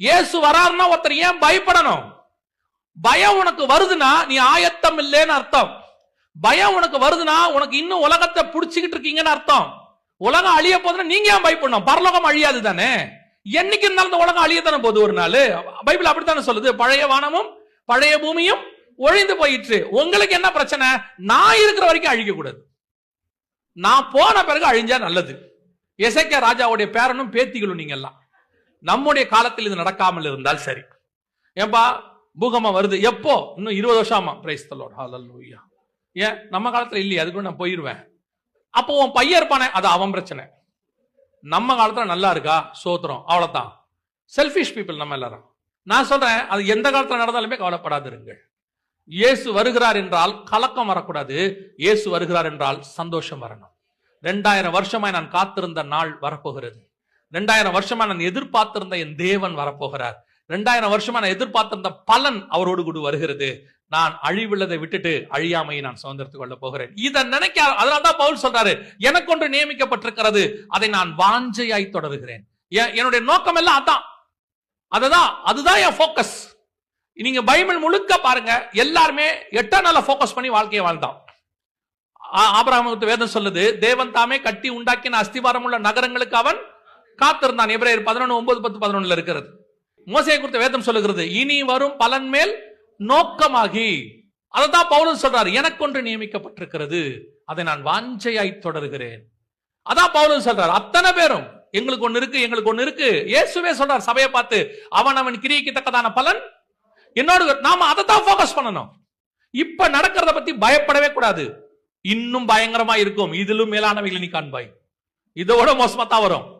இயேசு வராருன்னா ஒருத்தர் ஏன் பயப்படணும்? பயம் உனக்கு வருதுன்னா நீ ஆயத்தம் இல்லைன்னு அர்த்தம். பயம் உனக்கு வருதுன்னா உனக்கு இன்னும் உலகத்தை புடிச்சுக்கிட்டு இருக்கீங்கன்னு அர்த்தம். உலகம் அழிய போதுன்னா நீங்க ஏன் பயப்படணும்? பரலோகம் அழியாது தானே? என்னைக்கு இருந்தாலும் இந்த உலகம் அழியத்தானே போகுது ஒரு நாள்? பைபிள் அப்படித்தானே சொல்லுது? பழைய வானமும் பழைய பூமியும் ஒழிந்து போயிற்று. உங்களுக்கு என்ன பிரச்சனை? நான் இருக்கிற வரைக்கும் அழிக்க கூடாது நான் போன பிறகு அழிஞ்சா நல்லது. எசைக்கா ராஜாவுடைய பேரனும் பேத்திகளும் நீங்க எல்லாம். நம்முடைய காலத்தில் இது நடக்காமல் இருந்தால் சரி. ஏன்பா பூகம்பம் வருது. எப்போ? இன்னும் இருபது வருஷம் ஆமா பிரைஸ் தலோட் ஹாலல்லூயா ஏன்? நம்ம காலத்துல இல்லையே அதுக்கு நான் போயிருவேன். அப்போ உன் பையன் இருப்பானே அது அவன் பிரச்சனை. நம்ம காலத்துல நல்லா இருக்கா? சோத்திரம். அவ்வளவுதான். செல்ஃபிஷ் பீப்புள் நம்ம எல்லாரும். நான் சொல்றேன் அது எந்த காலத்துல நடந்தாலுமே கவலைப்படாதிருங்கள். இயேசு வருகிறார் என்றால் கலக்கம் வரக்கூடாது. இயேசு வருகிறார் என்றால் சந்தோஷம் வரணும். ரெண்டாயிரம் வருஷமாய் நான் காத்திருந்த நாள் வரப்போகிறது. ரெண்டாயிரம் வருஷமா நான் எதிர்பார்த்திருந்த என் தேவன் வரப்போகிறார். ரெண்டாயிரம் வருஷமா நான் எதிர்பார்த்திருந்த பலன் அவரோடு கூட வருகிறது. நான் அழிவுள்ளதை விட்டுட்டு அழியாமையை நான் சுதந்திரத்துக் கொள்ள போகிறேன். இதை நினைக்க அதனால தான் பவுல் சொல்றாரு எனக்கு ஒன்று நியமிக்கப்பட்டிருக்கிறது அதை நான் வாஞ்சையாய் தொடருகிறேன். என்னுடைய நோக்கம் எல்லாம் அதான். அதுதான் அதுதான் என் ஃபோக்கஸ் நீங்க பைபிள் முழுக்க பாருங்க எல்லாருமே எட்டாம் நாள ஃபோக்கஸ் பண்ணி வாழ்க்கையை வாழ்ந்தான். ஆபராமத்து வேதம் சொல்லுது தேவன் தாமே கட்டி உண்டாக்கின அஸ்திவாரம் உள்ள நகரங்களுக்கு அவன் காத்திருந்தான். எபிரேயர் பதினொன்று ஒன்பது பத்து பதினொன்னுல இருக்கிறது. மோசையை குறித்த வேதம் சொல்லுகிறது. இனி வரும் பலன் மேல் நோக்கமாகி. அததான் பவுலன் சொல்றாரு. எனக்கு ஒன்று நியமிக்கப்பட்டிருக்கிறது. அதை நான் வாஞ்சையாய் தொடர்கிறேன். அதான் பவுலன் சொல்றாரு. அத்தனை பேரும் எங்களுக்கு ஒண்ணு இருக்கு எங்களுக்கு ஒண்ணு இருக்கு. இயேசுவே சொல்றார். சபையை பார்த்து அவன் அவன் கிரியைக்கு தக்கதான பலன்? என்னோடு நாம அதை தான் ஃபோக்கஸ் பண்ணணும். இப்ப நடக்கிறத பத்தி பயப்படவே கூடாது. இன்னும் பயங்கரமா இருக்கும் இதிலும் மேலானவைகளை நீ காண்பாய். இதோட மோசமா தான் வரும்.